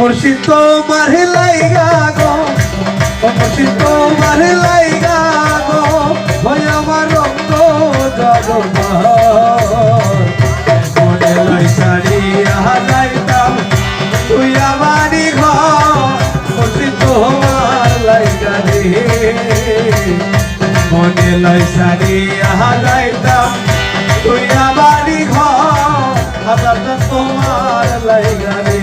মুর্শিদ তোমার লাইগা গো। ও মুর্শিদ তোমার লাইগা গো। ওই আমার রক্ত মনে লাই সারিয়া যাইতাম তুই আমারই ঘর মুর্শিদ তোমার লাইগা রে মনে লাই সারিয়া যাইতাম তুই আমারই ঘর হাজারটা তোমার লাইগা রে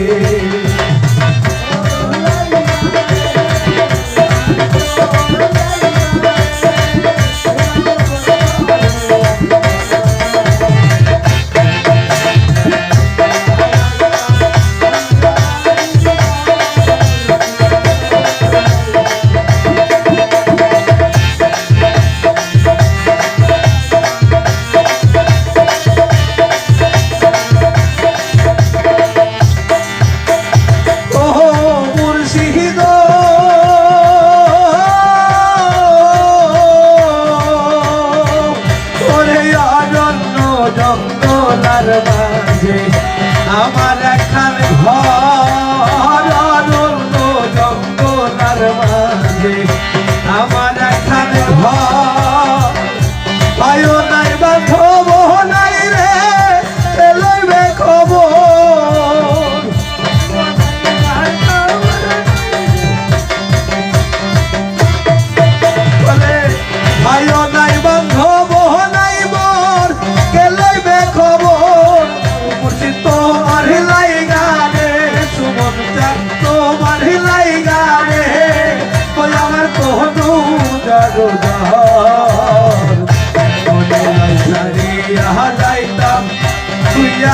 অনন্য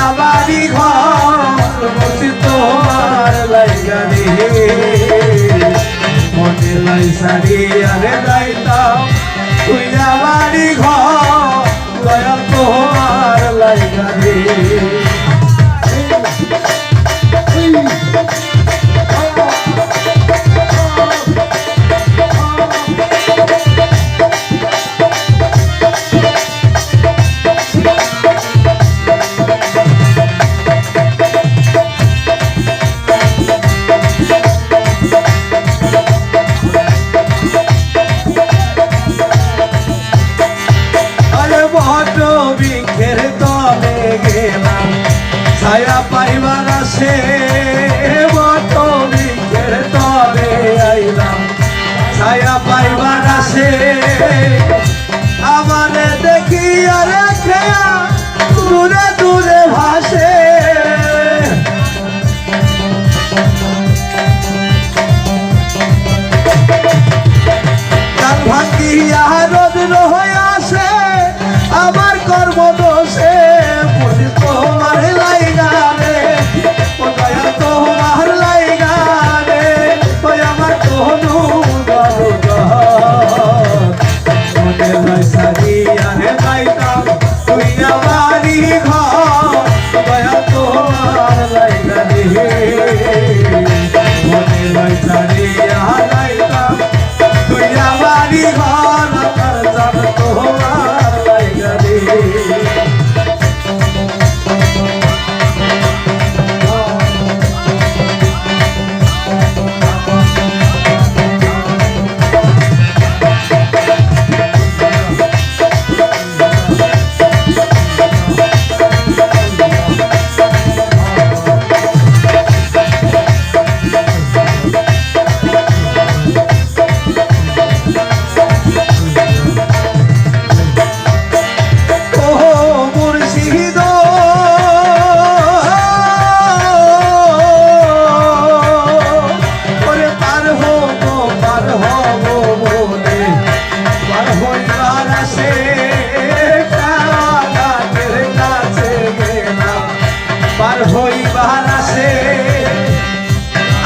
আমারই ঘর মুর্শিদ তোমার লাই গানে মনে লাই সারিয়া রে যাইতাম তুই আমারই ঘর ছায়া পাইবার আসে বতমিকের তরে আইলাম। ছায়া পাইবার আসে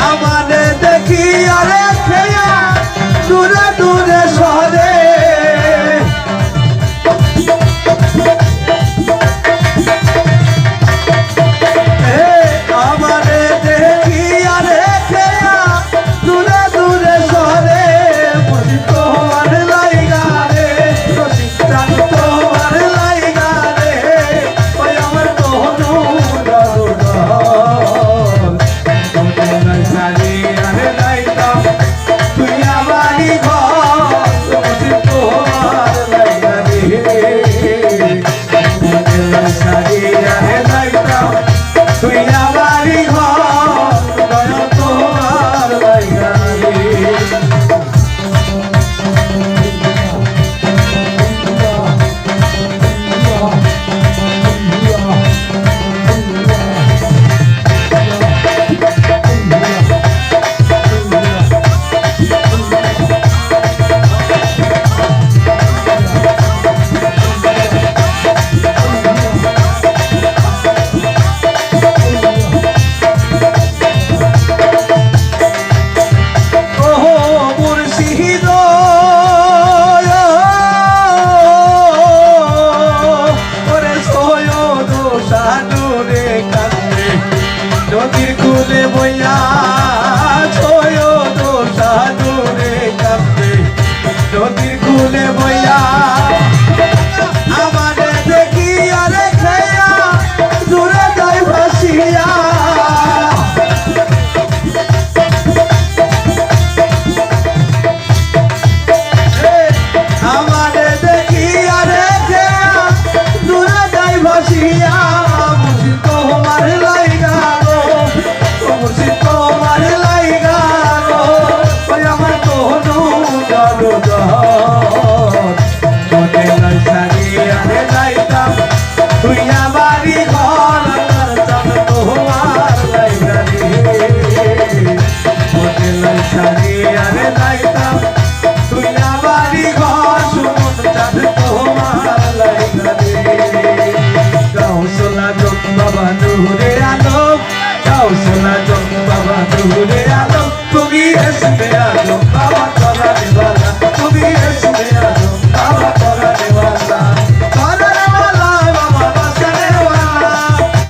আমাদের দেখি আরে নদীর কুলে বইয়া